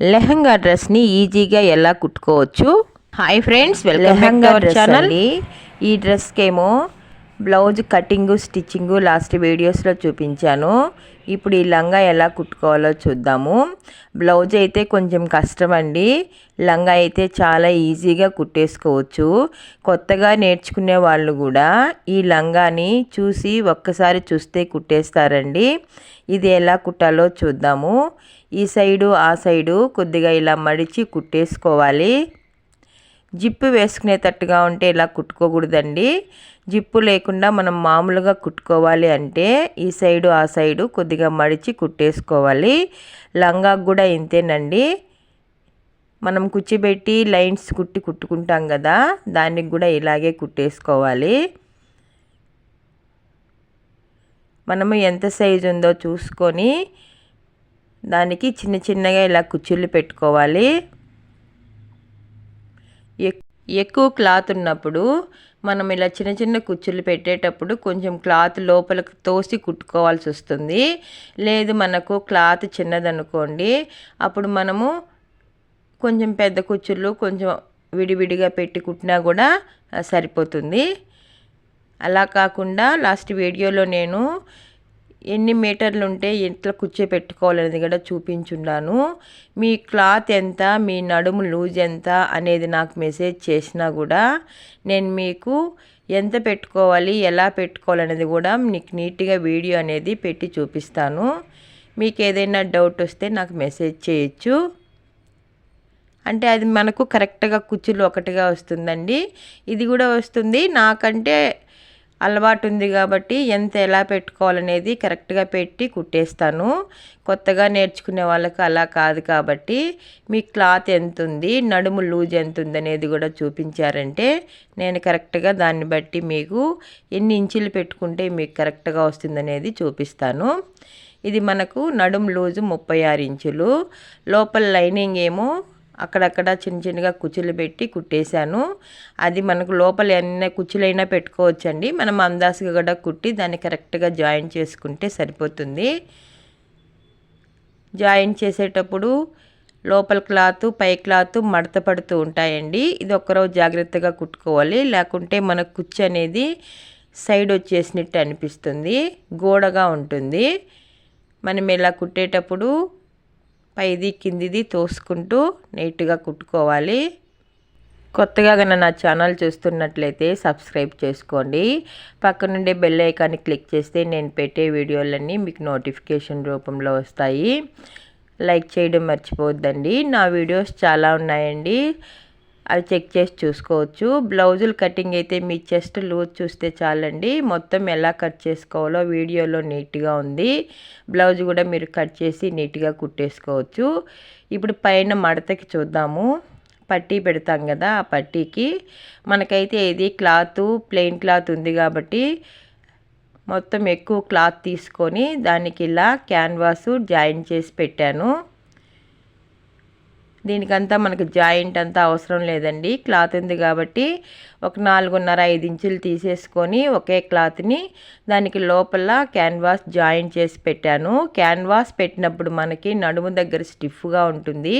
లెహంగా డ్రెస్ని ఈజీగా ఎలా కుట్టుకోవచ్చు హాయ్ ఫ్రెండ్స్ వెల్కమ్ ఛానల్. ఈ డ్రెస్కేమో బ్లౌజ్ కటింగు స్టిచ్చింగు లాస్ట్ వీడియోస్లో చూపించాను. ఇప్పుడు ఈ లంగా ఎలా కుట్టుకోవాలో చూద్దాము. బ్లౌజ్ అయితే కొంచెం కష్టం అండి లంగా అయితే చాలా ఈజీగా కుట్టేసుకోవచ్చు. కొత్తగా నేర్చుకునే వాళ్ళు కూడా ఈ లంగాని చూసి ఒక్కసారి చూస్తే కుట్టేస్తారండి. ఇది ఎలా కుట్టాలో చూద్దాము. ఈ సైడు ఆ సైడు కొద్దిగా ఇలా మడిచి కుట్టేసుకోవాలి. జిప్పు వేసుకునేటట్టుగా ఉంటే ఇలా కుట్టుకోకూడదండి. జిప్పు లేకుండా మనం మామూలుగా కుట్టుకోవాలి అంటే ఈ సైడు ఆ సైడు కొద్దిగా మడిచి కుట్టేసుకోవాలి. లంగాకు కూడా ఇంతేనండి. మనం కుచ్చిపెట్టి లైన్స్ కుట్టి కుట్టుకుంటాం కదా దానికి కూడా ఇలాగే కుట్టేసుకోవాలి. మనము ఎంత సైజు ఉందో చూసుకొని దానికి చిన్న చిన్నగా ఇలా కుచ్చుళ్ళు పెట్టుకోవాలి. ఎక్కువ క్లాత్ ఉన్నప్పుడు మనం ఇలా చిన్న చిన్న కుచ్చులు పెట్టేటప్పుడు కొంచెం క్లాత్ లోపలికి తోసి కుట్టుకోవాల్సి వస్తుంది. లేదు మనకు క్లాత్ చిన్నదనుకోండి అప్పుడు మనము కొంచెం పెద్ద కుచ్చులు కొంచెం విడివిడిగా పెట్టి కుట్టినా కూడా సరిపోతుంది. అలా కాకుండా లాస్ట్ వీడియోలో నేను ఎన్ని మీటర్లు ఉంటే ఎట్లా కూర్చోపెట్టుకోవాలనేది కూడా చూపించున్నాను. మీ క్లాత్ ఎంత మీ నడుము లూజ్ ఎంత అనేది నాకు మెసేజ్ చేసినా కూడా నేను మీకు ఎంత పెట్టుకోవాలి ఎలా పెట్టుకోవాలనేది కూడా మీకు నీట్గా వీడియో అనేది పెట్టి చూపిస్తాను. మీకు ఏదైనా డౌట్ వస్తే నాకు మెసేజ్ చేయొచ్చు. అంటే అది మనకు కరెక్ట్గా కుచ్చులు ఒకటిగా వస్తుందండి. ఇది కూడా వస్తుంది. నాకంటే అలవాటు ఉంది కాబట్టి ఎంత ఎలా పెట్టుకోవాలనేది కరెక్ట్గా పెట్టి కుట్టేస్తాను. కొత్తగా నేర్చుకునే వాళ్ళకి అలా కాదు కాబట్టి మీ క్లాత్ ఎంత ఉంది నడుము లూజ్ ఎంత ఉంది అనేది కూడా చూపించారంటే నేను కరెక్ట్గా దాన్ని బట్టి మీకు ఎన్ని ఇంచులు పెట్టుకుంటే మీకు కరెక్ట్గా వస్తుందనేది చూపిస్తాను. ఇది మనకు నడుము లూజు ముప్పై ఆరు ఇంచులు. లోపల లైనింగ్ ఏమో అక్కడక్కడ చిన్న చిన్నగా కుచ్చులు పెట్టి కుట్టేశాను. అది మనకు లోపల ఎన్న కుచ్చులైనా పెట్టుకోవచ్చండి. మనం అందాసుగా కూడా కుట్టి దాన్ని కరెక్ట్గా జాయిన్ చేసుకుంటే సరిపోతుంది. జాయిన్ చేసేటప్పుడు లోపల క్లాత్ పై క్లాత్ మడత పడుతూ ఉంటాయండి. ఇది ఒక్కరోజు జాగ్రత్తగా కుట్టుకోవాలి. లేకుంటే మన కుచ్చు అనేది సైడ్ వచ్చేసినట్టు అనిపిస్తుంది. గోడగా ఉంటుంది. మనం ఇలా కుట్టేటప్పుడు పైది కిందిది తోసుకుంటూ నీట్గా కుట్టుకోవాలి. కొత్తగా కనుక నా ఛానల్ చూస్తున్నట్లయితే సబ్స్క్రైబ్ చేసుకోండి. పక్క నుండే బెల్ ఐకాన్ని క్లిక్ చేస్తే నేను పెట్టే వీడియోలన్నీ మీకు నోటిఫికేషన్ రూపంలో వస్తాయి. లైక్ చేయడం మర్చిపోవద్దండి. నా వీడియోస్ చాలా ఉన్నాయండి. అవి చెక్ చేసి చూసుకోవచ్చు. బ్లౌజులు కటింగ్ అయితే మీ చెస్ట్ లూజ్ చూస్తే చాలండి. మొత్తం ఎలా కట్ చేసుకోవాలో వీడియోలో నీట్గా ఉంది. బ్లౌజ్ కూడా మీరు కట్ చేసి నీట్గా కుట్టేసుకోవచ్చు. ఇప్పుడు పైన మడతకి చూద్దాము. పట్టీ పెడతాం కదా ఆ పట్టీకి. మనకైతే ఇది క్లాత్ ప్లెయిన్ క్లాత్ ఉంది కాబట్టి మొత్తం ఎక్కువ క్లాత్ తీసుకొని దానికి ఇలా క్యాన్వాసు జాయిన్ చేసి పెట్టాను. దీనికంతా మనకు జాయింట్ అంతా అవసరం లేదండి. క్లాత్ ఉంది కాబట్టి ఒక నాలుగున్నర ఐదు ఇంచులు తీసేసుకొని ఒకే క్లాత్ని దానికి లోపల క్యాన్వాస్ జాయిన్ చేసి పెట్టాను. క్యాన్వాస్ పెట్టినప్పుడు మనకి నడుము దగ్గర స్టిఫ్గా ఉంటుంది.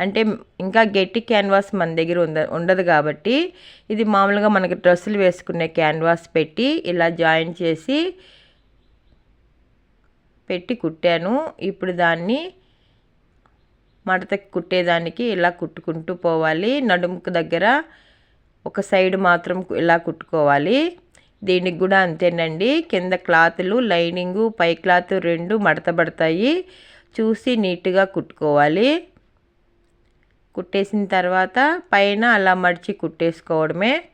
అంటే ఇంకా గట్టి క్యాన్వాస్ మన దగ్గర ఉంద ఉండదు కాబట్టి ఇది మామూలుగా మనకి డ్రెస్సులు వేసుకునే క్యాన్వాస్ పెట్టి ఇలా జాయిన్ చేసి పెట్టి కుట్టాను. ఇప్పుడు దాన్ని మడతకి కుట్టేదానికి ఇలా కుట్టుకుంటూ పోవాలి. నడుముకు దగ్గర ఒక సైడ్ మాత్రం ఇలా కుట్టుకోవాలి. దీనికి కూడా అంతేనండి. కింద క్లాతులు లైనింగు పై క్లాత్ రెండు మడతబడతాయి చూసి నీట్గా కుట్టుకోవాలి. కుట్టేసిన తర్వాత పైన అలా మడిచి కుట్టేసుకోవడమే.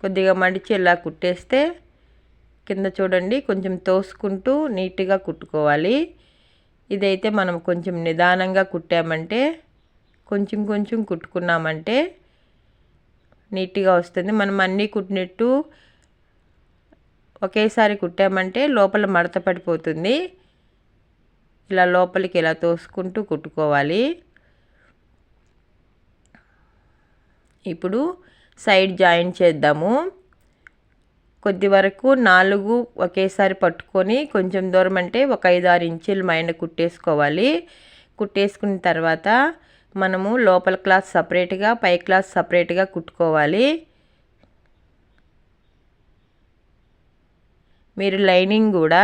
కొద్దిగా మడిచి ఇలా కుట్టేస్తే కింద చూడండి కొంచెం తోసుకుంటూ నీట్గా కుట్టుకోవాలి. ఇదైతే మనం కొంచెం నిదానంగా కుట్టామంటే కొంచెం కొంచెం కుట్టుకున్నామంటే నీట్గా వస్తుంది. మనం అన్నీ కుట్టినట్టు ఒకేసారి కుట్టామంటే లోపల మడత పడిపోతుంది. ఇలా లోపలికి ఇలా తోసుకుంటూ కుట్టుకోవాలి. ఇప్పుడు సైడ్ జాయిన్ చేద్దాము. కొద్ది వరకు నాలుగు ఒకేసారి పట్టుకొని కొంచెం దూరం అంటే ఒక ఐదు ఆరు ఇంచులు మైన కుట్టేసుకోవాలి. కుట్టేసుకున్న తర్వాత మనము లోపల క్లాత్ సపరేట్గా పై క్లాత్ సపరేట్గా కుట్టుకోవాలి. మీరు లైనింగ్ కూడా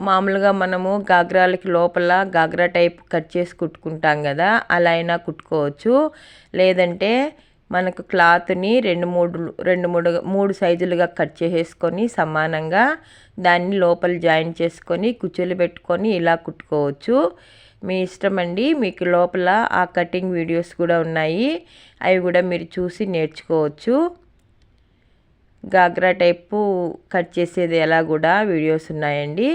మామూలుగా మనము గాగ్రాలకి లోపల గాగ్రా టైప్ కట్ చేసి కుట్టుకుంటాం కదా అలా అయినా కుట్టుకోవచ్చు. లేదంటే మనకు క్లాత్ని రెండు మూడు రెండు మూడు మూడు సైజులుగా కట్ చేసేసుకొని సమానంగా దాన్ని లోపల జాయిన్ చేసుకొని కుచ్చులు పెట్టుకొని ఇలా కుట్టుకోవచ్చు. మీ ఇష్టం అండి. మీకు లోపల ఆ కటింగ్ వీడియోస్ కూడా ఉన్నాయి. అవి కూడా మీరు చూసి నేర్చుకోవచ్చు. గాగ్రా టైపు కట్ చేసేది ఎలా కూడా వీడియోస్ ఉన్నాయండి.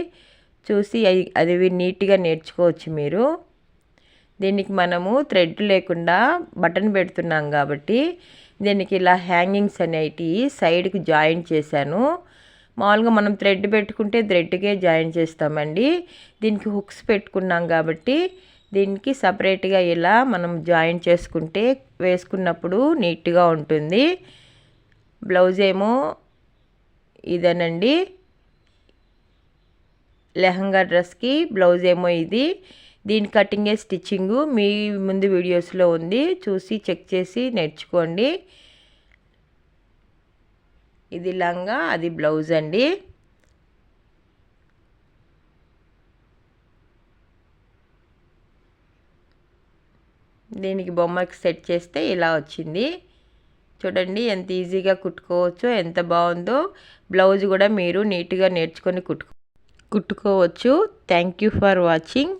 చూసి అవి అది నీట్గా నేర్చుకోవచ్చు మీరు. దీనికి మనము థ్రెడ్ లేకుండా బటన్ పెడుతున్నాం కాబట్టి దీనికి ఇలా హ్యాంగింగ్స్ అనేటివి సైడ్కి జాయిన్ చేశాను. మామూలుగా మనం థ్రెడ్ పెట్టుకుంటే థ్రెడ్కే జాయిన్ చేస్తామండి. దీనికి హుక్స్ పెట్టుకున్నాం కాబట్టి దీనికి సపరేట్గా ఇలా మనం జాయిన్ చేసుకుంటే వేసుకున్నప్పుడు నీట్గా ఉంటుంది. బ్లౌజ్ ఏమో ఇదేనండి. లెహంగా డ్రెస్కి బ్లౌజ్ ఏమో ఇది. దీని కటింగే స్టిచ్చింగు మీ ముందు వీడియోస్లో ఉంది. చూసి చెక్ చేసి నేర్చుకోండి. ఇది లంగా అది బ్లౌజ్ అండి. దీనికి బొమ్మకి సెట్ చేస్తే ఇలా వచ్చింది. చూడండి ఎంత ఈజీగా కుట్టుకోవచ్చో ఎంత బాగుందో. బ్లౌజ్ కూడా మీరు నీట్గా నేర్చుకొని కుట్టుకో కుట్టుకోవచ్చు. Thank you for watching